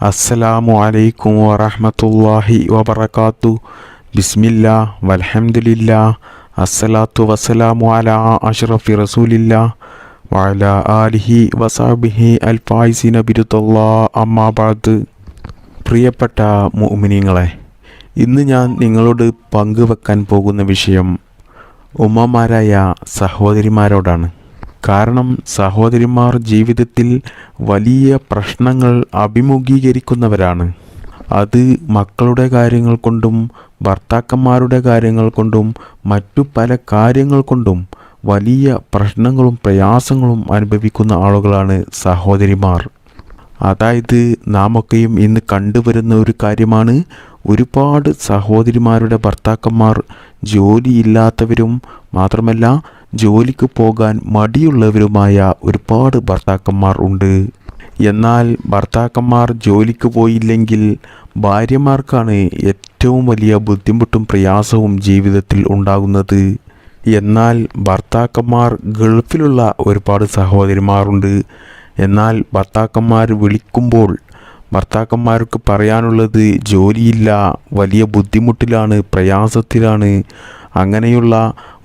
അസ്സലാമു അലൈക്കും വറഹമത്തല്ലാഹി വബർക്കാത്തു ബിസ്മില്ല വലഹമില്ല അസ്സലാത്തു വസ്സലാമു അല അഷ്റഫി റസൂലില്ല വഅല ആലിഹി വസാബിഹി അൽ ഫായിസിന ബിരുദല്ലാ അമ്മാബാദ് പ്രിയപ്പെട്ട മുഅ്മിനീങ്ങളെ ഇന്ന് ഞാൻ നിങ്ങളോട് പങ്കുവെക്കാൻ പോകുന്ന വിഷയം ഉമ്മമാരായ സഹോദരിമാരോടാണ്. കാരണം സഹോദരിമാർ ജീവിതത്തിൽ വലിയ പ്രശ്നങ്ങൾ അഭിമുഖീകരിക്കുന്നവരാണ്. അത് മക്കളുടെ കാര്യങ്ങൾ കൊണ്ടും ഭർത്താക്കന്മാരുടെ കാര്യങ്ങൾ കൊണ്ടും മറ്റു പല കാര്യങ്ങൾ കൊണ്ടും വലിയ പ്രശ്നങ്ങളും പ്രയാസങ്ങളും അനുഭവിക്കുന്ന ആളുകളാണ് സഹോദരിമാർ. അതായത് നാമൊക്കെയും ഇന്ന് കണ്ടുവരുന്ന ഒരു കാര്യമാണ്. ഒരുപാട് സഹോദരിമാരുടെ ഭർത്താക്കന്മാർ ജോലിയില്ലാത്തവരും മാത്രമല്ല ജോലിക്ക് പോകാൻ മടിയുള്ളവരുമായ ഒരുപാട് ഭർത്താക്കന്മാർ ഉണ്ട്. എന്നാൽ ഭർത്താക്കന്മാർ ജോലിക്ക് പോയില്ലെങ്കിൽ ഭാര്യമാർക്കാണ് ഏറ്റവും വലിയ ബുദ്ധിമുട്ടും പ്രയാസവും ജീവിതത്തിൽ ഉണ്ടാകുന്നത്. എന്നാൽ ഭർത്താക്കന്മാർ ഗൾഫിലുള്ള ഒരുപാട് സഹോദരിമാരുണ്ട്. എന്നാൽ ഭർത്താക്കന്മാർ വിളിക്കുമ്പോൾ ഭർത്താക്കന്മാർക്ക് പറയാനുള്ളത് ജോലിയില്ല വലിയ ബുദ്ധിമുട്ടിലാണ് പ്രയാസത്തിലാണ് അങ്ങനെയുള്ള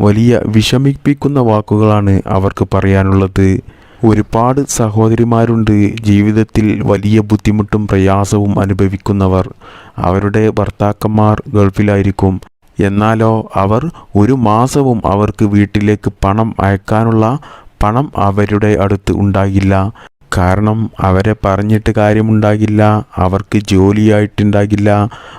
വലിയ വിഷമിപ്പിക്കുന്ന വാക്കുകളാണ് അവർക്ക് പറയാനുള്ളത്. ഒരുപാട് സഹോദരിമാരുണ്ട്. ജീവിതത്തിൽ വലിയ ബുദ്ധിമുട്ടും പ്രയാസവും അനുഭവിക്കുന്നവർ. അവരുടെ ഭർത്താക്കന്മാർ ഗൾഫിലായിരിക്കും. എന്നാലോ അവർ ഒരു മാസവും അവർക്ക് വീട്ടിലേക്ക് പണം അയക്കാനുള്ള പണം അവരുടെ അടുത്ത് ഉണ്ടാകില്ല കാരണം അവരെ പറഞ്ഞിട്ട് കാര്യമുണ്ടാകില്ല അവർക്ക് ജോലിയായിട്ടുണ്ടാകില്ല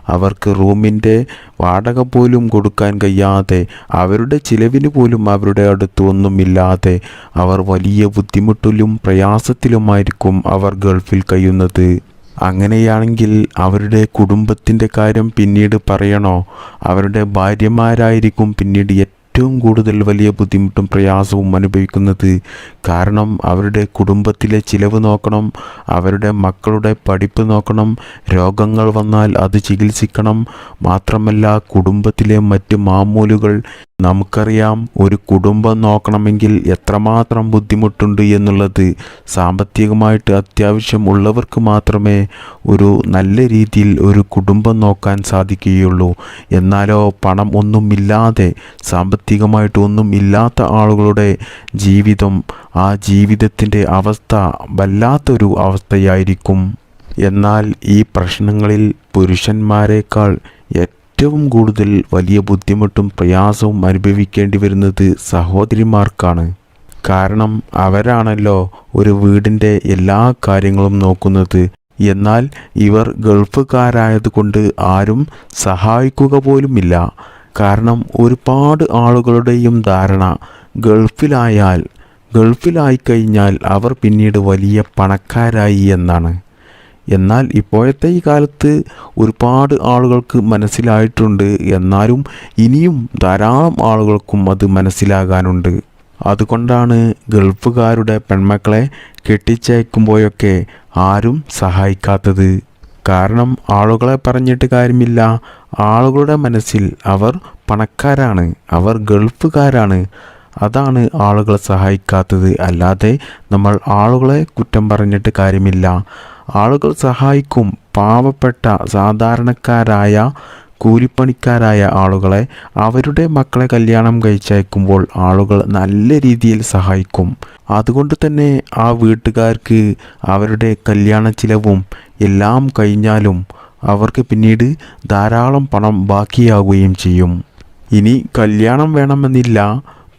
അവർക്ക് റൂമിന്റെ വാടക പോലും കൊടുക്കാൻ കഴിയാതെ അവരുടെ ചിലവിന് പോലും അവരുടെ അടുത്ത് ഒന്നുമില്ലാതെ അവർ വലിയ ബുദ്ധിമുട്ടിലും പ്രയാസത്തിലുമായിരിക്കും അവർ ഗൾഫിൽ കഴിയുന്നത്. അങ്ങനെയാണെങ്കിൽ അവരുടെ കുടുംബത്തിന്റെ കാര്യം പിന്നീട് പറയണോ? അവരുടെ ഭാര്യമാരായിരിക്കും പിന്നീട് ഏറ്റവും കൂടുതൽ വലിയ ബുദ്ധിമുട്ടും പ്രയാസവും അനുഭവിക്കുന്നത് കാരണം അവരുടെ കുടുംബത്തിലെ ചിലവ് നോക്കണം അവരുടെ മക്കളുടെ പഠിപ്പ് നോക്കണം രോഗങ്ങൾ വന്നാൽ അത് ചികിത്സിക്കണം. മാത്രമല്ല കുടുംബത്തിലെ മറ്റ് മാമൂലുകൾ നമുക്കറിയാം. ഒരു കുടുംബം നോക്കണമെങ്കിൽ എത്രമാത്രം ബുദ്ധിമുട്ടുണ്ട് എന്നുള്ളത് സാമ്പത്തികമായിട്ട് അത്യാവശ്യം ഉള്ളവർക്ക് മാത്രമേ ഒരു നല്ല രീതിയിൽ ഒരു കുടുംബം നോക്കാൻ സാധിക്കുകയുള്ളൂ. എന്നാലോ പണം ഒന്നുമില്ലാതെ സാമ്പത്തികമായിട്ട് ഒന്നും ഇല്ലാത്ത ആളുകളുടെ ജീവിതം ആ ജീവിതത്തിന്റെ അവസ്ഥ വല്ലാത്തൊരു അവസ്ഥയായിരിക്കും. എന്നാൽ ഈ പ്രശ്നങ്ങളിൽ പുരുഷന്മാരെക്കാൾ ഏറ്റവും കൂടുതൽ വലിയ ബുദ്ധിമുട്ടും പ്രയാസവും അനുഭവിക്കേണ്ടി വരുന്നത് സഹോദരിമാർക്കാണ്. കാരണം അവരാണല്ലോ ഒരു വീടിന്റെ എല്ലാ കാര്യങ്ങളും നോക്കുന്നത്. എന്നാൽ ഇവർ ഗൾഫുകാരായതുകൊണ്ട് ആരും സഹായിക്കുക പോലുമില്ല. കാരണം ഒരുപാട് ആളുകളുടെയും ധാരണ ഗൾഫിലായാൽ ഗൾഫിലായി കഴിഞ്ഞാൽ അവർ പിന്നീട് വലിയ പണക്കാരായി എന്നാണ്. എന്നാൽ ഇപ്പോഴത്തെ ഈ കാലത്ത് ഒരുപാട് ആളുകൾക്ക് മനസ്സിലായിട്ടുണ്ട്. എന്നാലും ഇനിയും ധാരാളം ആളുകൾക്കും അത് മനസ്സിലാകാനുണ്ട്. അതുകൊണ്ടാണ് ഗൾഫുകാരുടെ പെൺമക്കളെ കെട്ടിച്ചയക്കുമ്പോഴൊക്കെ ആരും സഹായിക്കാത്തത്. കാരണം ആളുകളെ പറഞ്ഞിട്ട് കാര്യമില്ല. ആളുകളുടെ മനസ്സിൽ അവർ പണക്കാരാണ്. അവർ ഗൾഫുകാരാണ്. അതാണ് ആളുകളെ സഹായിക്കാത്തത്. അല്ലാതെ നമ്മൾ ആളുകളെ കുറ്റം പറഞ്ഞിട്ട് കാര്യമില്ല. ആളുകൾ സഹായിക്കും. പാവപ്പെട്ട സാധാരണക്കാരായ കൂലിപ്പണിക്കാരായ ആളുകളെ അവരുടെ മക്കളെ കല്യാണം കഴിച്ചയക്കുമ്പോൾ ആളുകൾ നല്ല രീതിയിൽ സഹായിക്കും. അതുകൊണ്ട് തന്നെ ആ വീട്ടുകാർക്ക് അവരുടെ കല്യാണ ചിലവും എല്ലാം കഴിഞ്ഞാലും അവർക്ക് പിന്നീട് ധാരാളം പണം ബാക്കിയാവുകയും ചെയ്യും. ഇനി കല്യാണം വേണമെന്നില്ല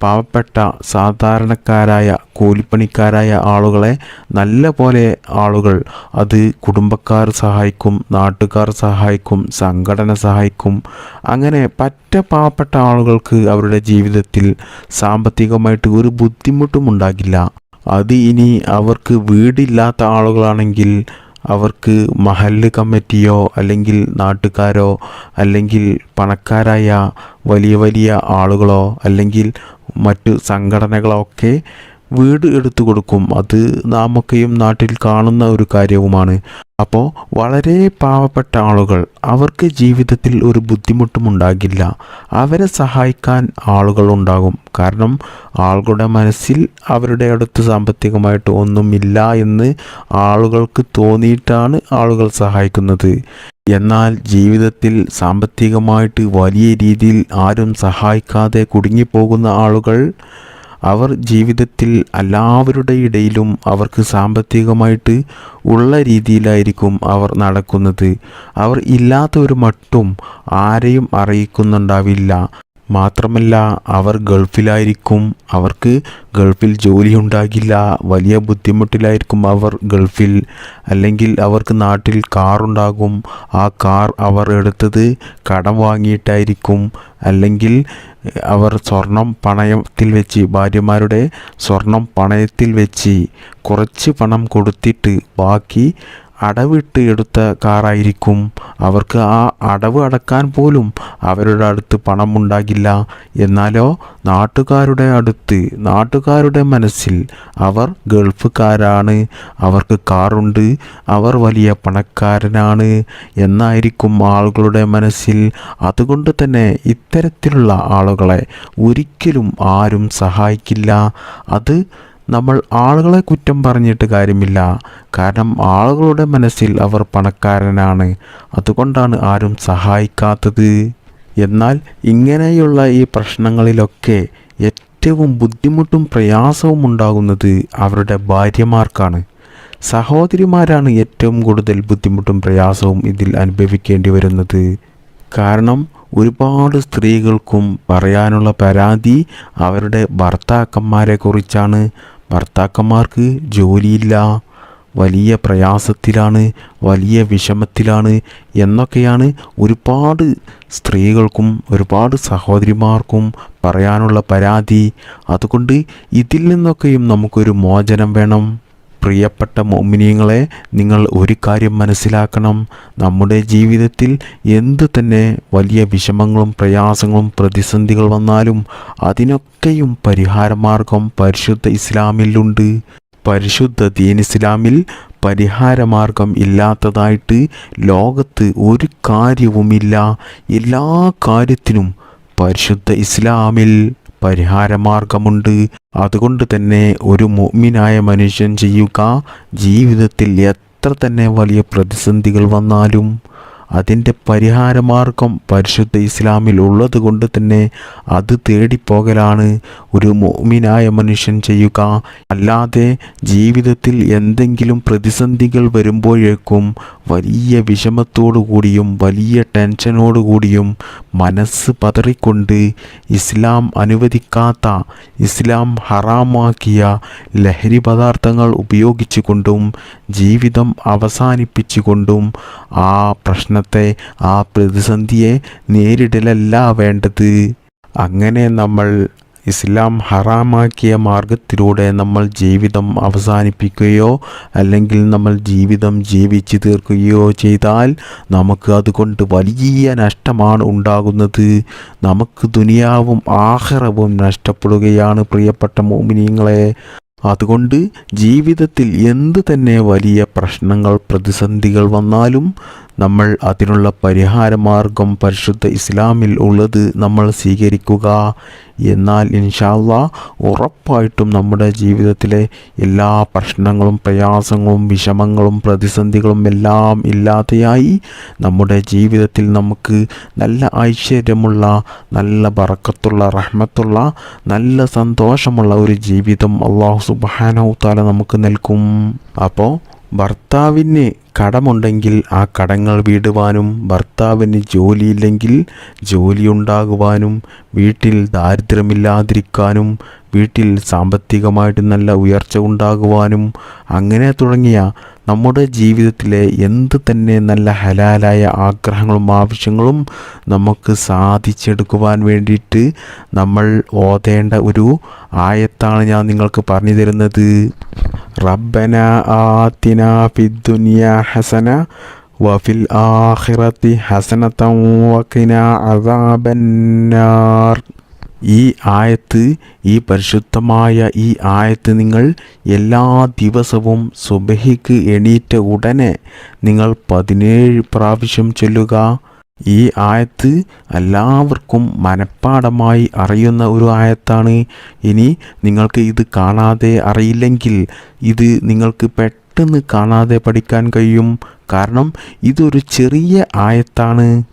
പാവപ്പെട്ട സാധാരണക്കാരായ കൂലിപ്പണിക്കാരായ ആളുകളെ നല്ല പോലെ ആളുകൾ അത് കുടുംബക്കാർ സഹായിക്കും നാട്ടുകാർ സഹായിക്കും സംഘടന സഹായിക്കും. അങ്ങനെ പറ്റ പാവപ്പെട്ട ആളുകൾക്ക് അവരുടെ ജീവിതത്തിൽ സാമ്പത്തികമായിട്ട് ഒരു ബുദ്ധിമുട്ടും ഉണ്ടാകില്ല അത് ഇനി അവർക്ക് വീടില്ലാത്ത ആളുകളാണെങ്കിൽ അവർക്ക് മഹല്ല് കമ്മിറ്റിയോ അല്ലെങ്കിൽ നാട്ടുകാരോ അല്ലെങ്കിൽ പണക്കാരായ വലിയ വലിയ ആളുകളോ അല്ലെങ്കിൽ മറ്റു സംഘടനകളോ ഒക്കെ വീട് എടുത്തു കൊടുക്കും. അത് നാമൊക്കെയും നാട്ടിൽ കാണുന്ന ഒരു കാര്യവുമാണ്. അപ്പോൾ വളരെ പാവപ്പെട്ട ആളുകൾ അവർക്ക് ജീവിതത്തിൽ ഒരു ബുദ്ധിമുട്ടും ഉണ്ടാകില്ല. അവരെ സഹായിക്കാൻ ആളുകൾ ഉണ്ടാകും. കാരണം ആളുകളുടെ മനസ്സിൽ അവരുടെ അടുത്ത് സാമ്പത്തികമായിട്ട് ഒന്നുമില്ല എന്ന് ആളുകൾക്ക് തോന്നിയിട്ടാണ് ആളുകൾ സഹായിക്കുന്നത്. എന്നാൽ ജീവിതത്തിൽ സാമ്പത്തികമായിട്ട് വലിയ രീതിയിൽ ആരും സഹായിക്കാതെ കുടുങ്ങിപ്പോകുന്ന ആളുകൾ അവർ ജീവിതത്തിൽ എല്ലാവരുടെ ഇടയിലും അവർക്ക് സാമ്പത്തികമായിട്ട് ഉള്ള രീതിയിലായിരിക്കും അവർ നടക്കുന്നത്. അവർ ഇല്ലാത്ത ഒരു മട്ടും ആരെയും അറിയിക്കുന്നുണ്ടാവില്ല. മാത്രമല്ല അവർ ഗൾഫിലായിരിക്കും. അവർക്ക് ഗൾഫിൽ ജോലി ഉണ്ടാകില്ല വലിയ ബുദ്ധിമുട്ടിലായിരിക്കും അവർ ഗൾഫിൽ. അല്ലെങ്കിൽ അവർക്ക് നാട്ടിൽ കാറുണ്ടാകും. ആ കാർ അവർ എടുത്തത് കടം വാങ്ങിയിട്ടായിരിക്കും. അല്ലെങ്കിൽ അവർ സ്വർണം പണയത്തിൽ വെച്ച് ഭാര്യമാരുടെ സ്വർണം പണയത്തിൽ വെച്ച് കുറച്ച് പണം കൊടുത്തിട്ട് ബാക്കി അടവിട്ട് എടുത്ത കാറായിരിക്കും. അവർക്ക് ആ അടവ് അടക്കാൻ പോലും അവരുടെ അടുത്ത് പണമുണ്ടാകില്ല. എന്നാലോ നാട്ടുകാരുടെ അടുത്ത് നാട്ടുകാരുടെ മനസ്സിൽ അവർ ഗൾഫുകാരാണ് അവർക്ക് കാറുണ്ട് അവർ വലിയ പണക്കാരനാണ് എന്നായിരിക്കും ആളുകളുടെ മനസ്സിൽ. അതുകൊണ്ട് തന്നെ ഇത്തരത്തിലുള്ള ആളുകളെ ഒരിക്കലും ആരും സഹായിക്കില്ല. അത് നമ്മൾ ആളുകളെ കുറ്റം പറഞ്ഞിട്ട് കാര്യമില്ല. കാരണം ആളുകളുടെ മനസ്സിൽ അവർ പണക്കാരനാണ്. അതുകൊണ്ടാണ് ആരും സഹായിക്കാത്തത്. എന്നാൽ ഇങ്ങനെയുള്ള ഈ പ്രശ്നങ്ങളിലൊക്കെ ഏറ്റവും ബുദ്ധിമുട്ടും പ്രയാസവും ഉണ്ടാകുന്നത് അവരുടെ ഭാര്യമാർക്കാണ്. സഹോദരിമാരാണ് ഏറ്റവും കൂടുതൽ ബുദ്ധിമുട്ടും പ്രയാസവും ഇതിൽ അനുഭവിക്കേണ്ടി വരുന്നത്. കാരണം ഒരുപാട് സ്ത്രീകൾക്കും പറയാനുള്ള പരാതി അവരുടെ ഭർത്താക്കന്മാരെ കുറിച്ചാണ്. ഭർത്താക്കന്മാർക്ക് ജോലിയില്ല വലിയ പ്രയാസത്തിലാണ് വലിയ വിഷമത്തിലാണ് എന്നൊക്കെയാണ് ഒരുപാട് സ്ത്രീകൾക്കും ഒരുപാട് സഹോദരിമാർക്കും പറയാനുള്ള പരാതി. അതുകൊണ്ട് ഇതിൽ നിന്നൊക്കെയും നമുക്കൊരു മോചനം വേണം. പ്രിയപ്പെട്ട മോമിനിയങ്ങളെ നിങ്ങൾ ഒരു കാര്യം മനസ്സിലാക്കണം. നമ്മുടെ ജീവിതത്തിൽ എന്തു തന്നെ വലിയ വിഷമങ്ങളും പ്രയാസങ്ങളും പ്രതിസന്ധികൾ വന്നാലും അതിനൊക്കെയും പരിഹാരമാർഗം പരിശുദ്ധ ഇസ്ലാമിലുണ്ട്. പരിശുദ്ധ ദീൻ ഇസ്ലാമിൽ പരിഹാരമാർഗം ഇല്ലാത്തതായിട്ട് ലോകത്ത് ഒരു കാര്യവുമില്ല. എല്ലാ കാര്യത്തിനും പരിശുദ്ധ ഇസ്ലാമിൽ പരിഹാരമാർഗമുണ്ട്. അതുകൊണ്ട് തന്നെ ഒരു മുഅ്മിനായ മനുഷ്യൻ ചെയ്യുക ജീവിതത്തിൽ എത്ര തന്നെ വലിയ പ്രതിസന്ധികൾ വന്നാലും അതിന്റെ പരിഹാരമാർഗം പരിശുദ്ധ ഇസ്ലാമിൽ ഉള്ളത് കൊണ്ട് തന്നെ അത് തേടിപ്പോകലാണ്. ഒരു മോമിനായ മനുഷ്യൻ ചെയ്യുക. അല്ലാതെ ജീവിതത്തിൽ എന്തെങ്കിലും പ്രതിസന്ധികൾ വരുമ്പോഴേക്കും വലിയ വിഷമത്തോടു കൂടിയും വലിയ ടെൻഷനോടുകൂടിയും മനസ്സ് പതറിക്കൊണ്ട് ഇസ്ലാം അനുവദിക്കാത്ത ഇസ്ലാം ഹറാമാക്കിയ ലഹരി പദാർത്ഥങ്ങൾ ഉപയോഗിച്ചുകൊണ്ടും ജീവിതം അവസാനിപ്പിച്ചുകൊണ്ടും ആ പ്രശ്നത്തെ ആ പ്രതിസന്ധിയെ നേരിടലല്ല വേണ്ടത്. അങ്ങനെ നമ്മൾ ഇസ്ലാം ഹറാമാക്കിയ മാർഗത്തിലൂടെ നമ്മൾ ജീവിതം അവസാനിപ്പിക്കുകയോ അല്ലെങ്കിൽ നമ്മൾ ജീവിതം ജീവിച്ചു തീർക്കുകയോ ചെയ്താൽ നമുക്ക് അതുകൊണ്ട് വലിയ നഷ്ടമാണ് ഉണ്ടാകുന്നത്. നമുക്ക് ദുനിയാവും ആഹ്റവും നഷ്ടപ്പെടുകയാണ് പ്രിയപ്പെട്ട മോമിനിയങ്ങളെ അതുകൊണ്ട് ജീവിതത്തിൽ എന്ത് തന്നെ വലിയ പ്രശ്നങ്ങൾ പ്രതിസന്ധികൾ വന്നാലും നമ്മൾ അതിനുള്ള പരിഹാരമാർഗം പരിശുദ്ധ ഇസ്ലാമിൽ ഉള്ളത് നമ്മൾ സ്വീകരിക്കുക. എന്നാൽ ഇൻഷാല്ല ഉറപ്പായിട്ടും നമ്മുടെ ജീവിതത്തിലെ എല്ലാ പ്രശ്നങ്ങളും പ്രയാസങ്ങളും വിഷമങ്ങളും പ്രതിസന്ധികളും എല്ലാം ഇല്ലാതെയായി നമ്മുടെ ജീവിതത്തിൽ നമുക്ക് നല്ല ഐശ്വര്യമുള്ള നല്ല ബറക്കത്തുള്ള റഹ്മത്തുള്ള നല്ല സന്തോഷമുള്ള ഒരു ജീവിതം അള്ളാഹു സുബാനഹുത്താല നമുക്ക് നൽകും. അപ്പോൾ ഭർത്താവിന് കടമുണ്ടെങ്കിൽ ആ കടങ്ങൾ വീടുവാനും ഭർത്താവിന് ജോലിയില്ലെങ്കിൽ ജോലി ഉണ്ടാകുവാനും വീട്ടിൽ ദാരിദ്ര്യമില്ലാതിരിക്കാനും വീട്ടിൽ സാമ്പത്തികമായിട്ട് നല്ല ഉയർച്ച ഉണ്ടാകുവാനും അങ്ങനെ തുടങ്ങിയ നമ്മുടെ ജീവിതത്തിലെ എന്ത് തന്നെ നല്ല ഹലാലായ ആഗ്രഹങ്ങളും ആവശ്യങ്ങളും നമുക്ക് സാധിച്ചെടുക്കുവാൻ വേണ്ടിയിട്ട് നമ്മൾ ഓതേണ്ട ഒരു ആയത്താണ് ഞാൻ നിങ്ങൾക്ക് പറഞ്ഞു തരുന്നത്. റബ്ബന ആത്തിന ഫിദ്ദുനിയ ഹസന വഫിൽ حسنة وقنا عذاب അദാബന്നാർ ഈ ആയത്ത് ഈ പരിശുദ്ധമായ ഈ ആയത്ത് നിങ്ങൾ എല്ലാ ദിവസവും സുബഹിക്ക് എണീറ്റ ഉടനെ നിങ്ങൾ പതിനേഴ് പ്രാവശ്യം ചൊല്ലുക. ഈ ആയത്ത് എല്ലാവർക്കും മനഃപ്പാടമായി അറിയുന്ന ഒരു ആയത്താണ്. ഇനി നിങ്ങൾക്ക് ഇത് കാണാതെ അറിയില്ലെങ്കിൽ ഇത് നിങ്ങൾക്ക് പെട്ടെന്ന് കാണാതെ പഠിക്കാൻ കഴിയും. കാരണം ഇതൊരു ചെറിയ ആയത്താണ്.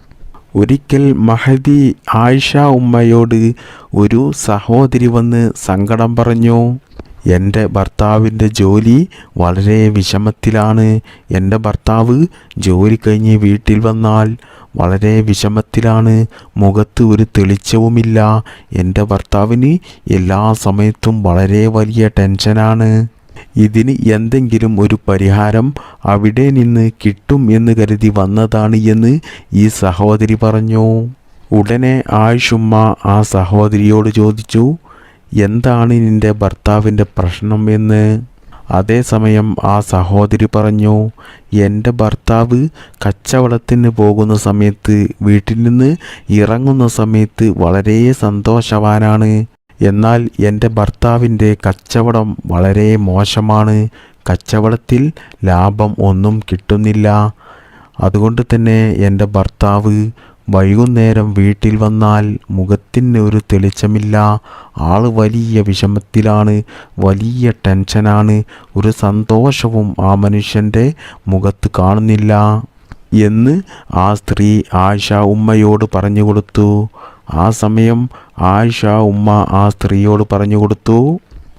ഒരിക്കൽ മഹദി ആയിഷ ഉമ്മയോട് ഒരു സഹോദരി വന്ന് സങ്കടം പറഞ്ഞു. എന്റെ ഭർത്താവിന്റെ ജോലി വളരെ വിഷമത്തിലാണ്. എന്റെ ഭർത്താവ് ജോലി കഴിഞ്ഞ് വീട്ടിൽ വന്നാൽ വളരെ വിഷമത്തിലാണ്. മുഖത്ത് ഒരു തെളിച്ചവുമില്ല. എന്റെ ഭർത്താവിന് എല്ലാ സമയത്തും വളരെ വലിയ ടെൻഷനാണ്. ഇതിന് എന്തെങ്കിലും ഒരു പരിഹാരം അവിടെ നിന്ന് കിട്ടും എന്ന് കരുതി വന്നതാണ് എന്ന് ഈ സഹോദരി പറഞ്ഞു. ഉടനെ ആയുഷുമ്മ ആ സഹോദരിയോട് ചോദിച്ചു എന്താണ് നിന്റെ ഭർത്താവിന്റെ പ്രശ്നം എന്ന് അതേസമയം ആ സഹോദരി പറഞ്ഞു എന്റെ ഭർത്താവ് കച്ചവടത്തിന് പോകുന്ന സമയത്ത് വീട്ടിൽ നിന്ന് ഇറങ്ങുന്ന സമയത്ത് വളരെ സന്തോഷവാനാണ്. എന്നാൽ എന്റെ ഭർത്താവിന്റെ കച്ചവടം വളരെ മോശമാണ്. കച്ചവടത്തിൽ ലാഭം ഒന്നും കിട്ടുന്നില്ല. അതുകൊണ്ട് തന്നെ എന്റെ ഭർത്താവ് വൈകുന്നേരം വീട്ടിൽ വന്നാൽ മുഖത്തിന് ഒരു തെളിച്ചമില്ല. ആൾ വലിയ വിഷമത്തിലാണ് വലിയ ടെൻഷനാണ്. ഒരു സന്തോഷവും ആ മനുഷ്യന്റെ മുഖത്ത് കാണുന്നില്ല എന്ന് ആ സ്ത്രീ ആയിഷ ഉമ്മയോട് പറഞ്ഞു കൊടുത്തു ആ സമയം ആയിഷ ഉമ്മ ആ സ്ത്രീയോട് പറഞ്ഞു കൊടുത്തു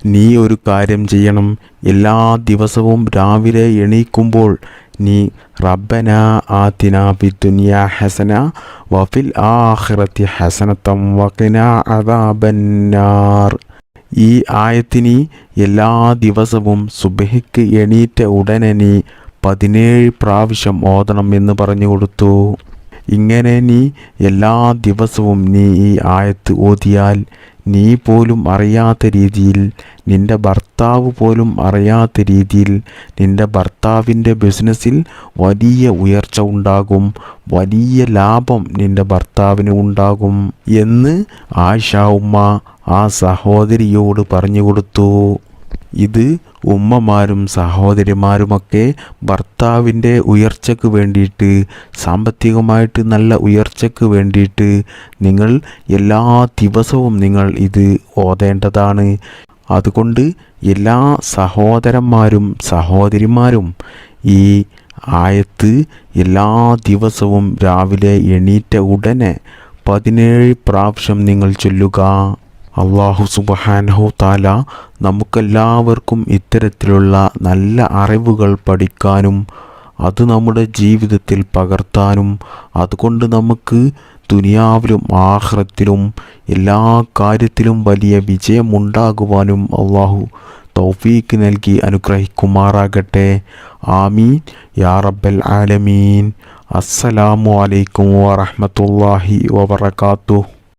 നീ ഒരു കാര്യം ചെയ്യണം. എല്ലാ ദിവസവും രാവിലെ എണീക്കുമ്പോൾ നീ റബ്ബന ആത്തിന ബിദുനിയ ഹസന വഫിൽ ആഖിറത്തി ഹസനത്തം വഖിന അദാബന്നാർ. ഈ ആയത്തിനി എല്ലാ ദിവസവും സുബഹിക്ക് എണീറ്റ ഉടനെ നീ പതിനേഴ് പ്രാവശ്യം ഓതണം എന്ന് പറഞ്ഞു കൊടുത്തു. ഇങ്ങനെ നീ എല്ലാ ദിവസവും നീ ഈ ആയത്ത് ഓതിയാൽ നീ പോലും അറിയാത്ത രീതിയിൽ നിന്റെ ഭർത്താവ് പോലും അറിയാത്ത രീതിയിൽ നിന്റെ ഭർത്താവിന്റെ ബിസിനസ്സിൽ വലിയ ഉയർച്ച ഉണ്ടാകും വലിയ ലാഭം നിന്റെ ഭർത്താവിന് ഉണ്ടാകും എന്ന് ആയിഷ ഉമ്മ ആ സഹോദരിയോട് പറഞ്ഞു കൊടുത്തു. ഇത് ഉമ്മമാരും സഹോദരിമാരുമൊക്കെ ഭർത്താവിന്റെ ഉയർച്ചയ്ക്ക് വേണ്ടിയിട്ട് സാമ്പത്തികമായിട്ട് നല്ല ഉയർച്ചയ്ക്ക് വേണ്ടിയിട്ട് നിങ്ങൾ എല്ലാ ദിവസവും നിങ്ങൾ ഇത് ഓതേണ്ടതാണ്. അതുകൊണ്ട് എല്ലാ സഹോദരന്മാരും സഹോദരിമാരും ഈ ആയത്ത് എല്ലാ ദിവസവും രാവിലെ എണീറ്റ ഉടനെ പതിനേഴ് പ്രാവശ്യം നിങ്ങൾ ചൊല്ലുക. അള്ളാഹു സുബഹാനഹു താല നമുക്കെല്ലാവർക്കും ഇത്തരത്തിലുള്ള നല്ല അറിവുകൾ പഠിക്കാനും അത് നമ്മുടെ ജീവിതത്തിൽ പകർത്താനും അതുകൊണ്ട് നമുക്ക് ദുനിയാവിലും ആഹ്റത്തിലും എല്ലാ കാര്യത്തിലും വലിയ വിജയമുണ്ടാകുവാനും അള്ളാഹു തൗഫീക്ക് നൽകി അനുഗ്രഹിക്കുമാറാകട്ടെ. ആമീൻ. യാ റബ്ബൽ ആലമീൻ. അസ്സലാമു അലൈക്കും വറഹ്മത്തുള്ളാഹി വബറകാതുഹു.